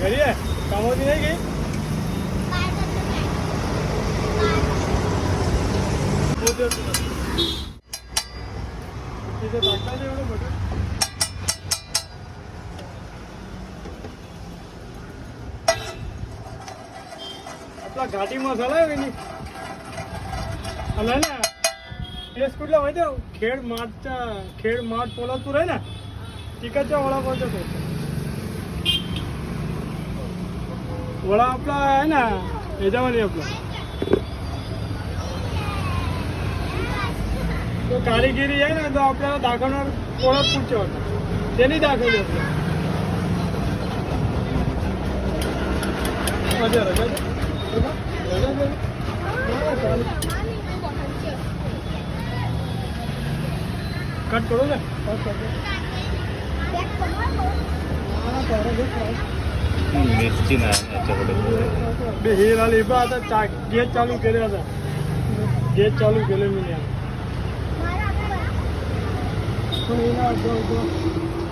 घरी आहे? कामावती नाही गे आपला घाटी मसाला आहे की नाही ना? टेस्ट कुठला माहिती आहे? खेड माठच्या खेड माठ पोलादपूर आहे ना? तिकडच्या ओळा तो. वडा आपला आहे ना याच्यामध्ये आपला तो कारिगिरी आहे ना तो आपल्याला दाखवणार पोलादपूरच्या वाटत त्यांनी दाखवली आपल्याला मजा रजा रजा रजा चालेल कट करू ना कट करतो मिरची नाही याच्याकडे बे हे झाले बा आता चा गेट चालू केले आता गेट चालू केले मी आता. पण हे ना, जो- जो-